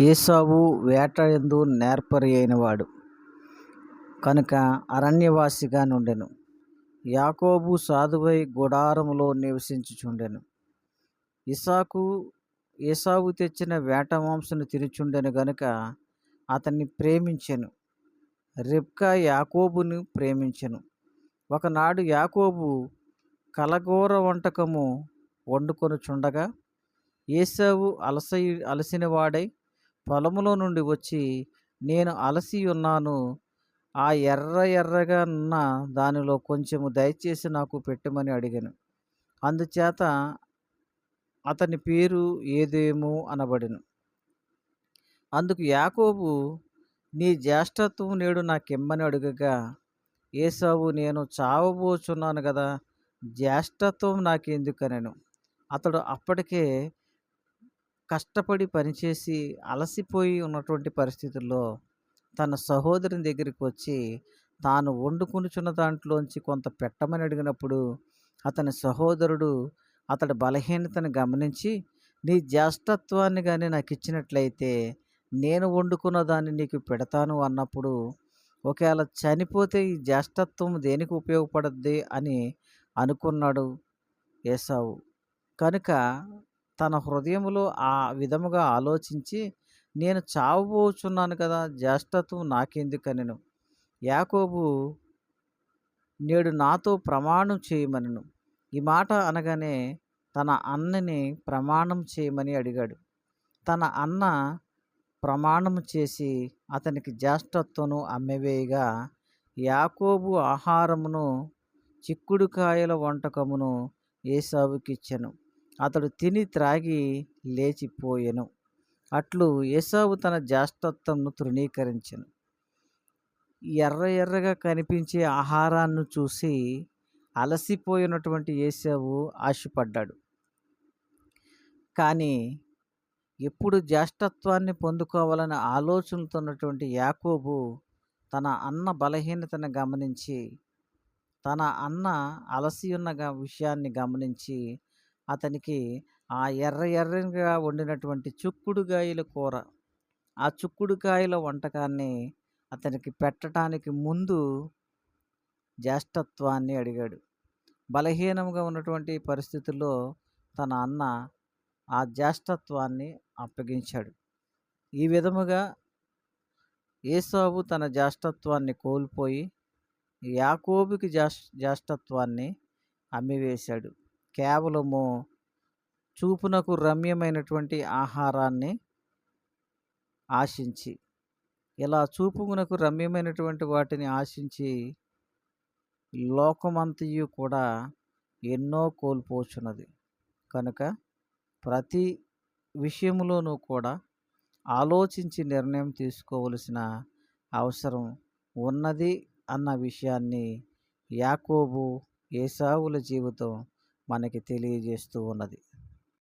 ఏసావు వేట ఎందు నేర్పరి అయినవాడు కనుక అరణ్యవాసిగా నుండెను. యాకోబు సాధువై గుడారములో నివసించుచుండెను. ఇసాకు ఏసావు తెచ్చిన వేట మాంసను తినుచుండెను గనుక అతన్ని ప్రేమించెను. రిబ్కా యాకోబును ప్రేమించెను. ఒకనాడు యాకోబు కలగూర వంటకము వండుకొనుచుండగా ఏసావు అలసై అలసిన వాడై పొలములో నుండి వచ్చి నేను అలసి ఉన్నాను. ఆ ఎర్ర ఎర్రగా ఉన్న దానిలో కొంచెము దయచేసి నాకు పెట్టమని అడిగాను. అందుచేత అతని పేరు ఏదేమో అనబడిను. అందుకు యాకోబు నీ జ్యేష్ఠత్వం నేడు నాకిమ్మని అడుగగా ఏసావు నేను చావబోచున్నాను కదా జ్యేష్ఠత్వం నాకెందుకనను. అతడు అప్పటికే కష్టపడి పనిచేసి అలసిపోయి ఉన్నటువంటి పరిస్థితుల్లో తన సహోదరుని దగ్గరికి వచ్చి తాను వండుకునుచున్న దాంట్లోంచి కొంత పెట్టమని అడిగినప్పుడు అతని సహోదరుడు అతడి బలహీనతను గమనించి నీ జ్యేష్ఠత్వాన్ని కానీ నాకు ఇచ్చినట్లయితే నేను వండుకున్న దాన్ని నీకు పెడతాను అన్నప్పుడు ఒకవేళ చనిపోతే ఈ జ్యేష్ఠత్వం దేనికి ఉపయోగపడద్ది? అని అనుకున్నాడు ఏసావు కనుక తన హృదయంలో ఆ విధముగా ఆలోచించి నేను చావబోచున్నాను కదా జ్యేష్ఠత్వం నాకెందుకనెను? యాకోబు నేడు నాతో ప్రమాణం చేయమనను. ఈ మాట అనగానే తన అన్నని ప్రమాణం చేయమని అడిగాడు. తన అన్న ప్రమాణం చేసి అతనికి జ్యేష్ఠత్వను అమ్మివేయగా యాకోబు ఆహారమును చిక్కుడుకాయల వంటకమును ఏసావుకిచ్చెను. అతడు తిని త్రాగి లేచిపోయెను. అట్లు ఏసావు తన జ్యేష్ఠత్వంను తృణీకరించెను. ఎర్ర ఎర్రగా కనిపించే ఆహారాన్ని చూసి అలసిపోయినటువంటి ఏసావు ఆశపడ్డాడు. కానీ ఎప్పుడు జ్యేష్ఠత్వాన్ని పొందుకోవాలనే ఆలోచనతో ఉన్నటువంటి యాకోబు తన అన్న బలహీనతను గమనించి తన అన్న అలసి ఉన్న విషయాన్ని గమనించి అతనికి ఆ ఎర్ర ఎర్రగా వండినటువంటి చుక్కుడుగాయల కూర. ఆ చుక్కుడుకాయల వంటకాన్ని అతనికి పెట్టడానికి ముందు జ్యేష్ఠత్వాన్ని అడిగాడు. బలహీనంగా ఉన్నటువంటి పరిస్థితుల్లో తన అన్న ఆ జ్యేష్ఠత్వాన్ని అప్పగించాడు. ఈ విధముగా ఏసాబు తన జ్యేష్ఠత్వాన్ని కోల్పోయి యాకోబుకి జ్యేష్ జ్యేష్ఠత్వాన్ని అమ్మివేశాడు. కేవలము చూపునకు రమ్యమైనటువంటి ఆహారాన్ని ఆశించి ఇలా చూపునకు రమ్యమైనటువంటి వాటిని ఆశించి లోకమంతయు కూడా ఎన్నో కోల్పోచున్నది. కనుక ప్రతి విషయంలోనూ కూడా ఆలోచించి నిర్ణయం తీసుకోవలసిన అవసరం ఉన్నది అన్న విషయాన్ని యాకోబు ఏసావుల జీవితం మనకి తెలియజేస్తూ ఉన్నది.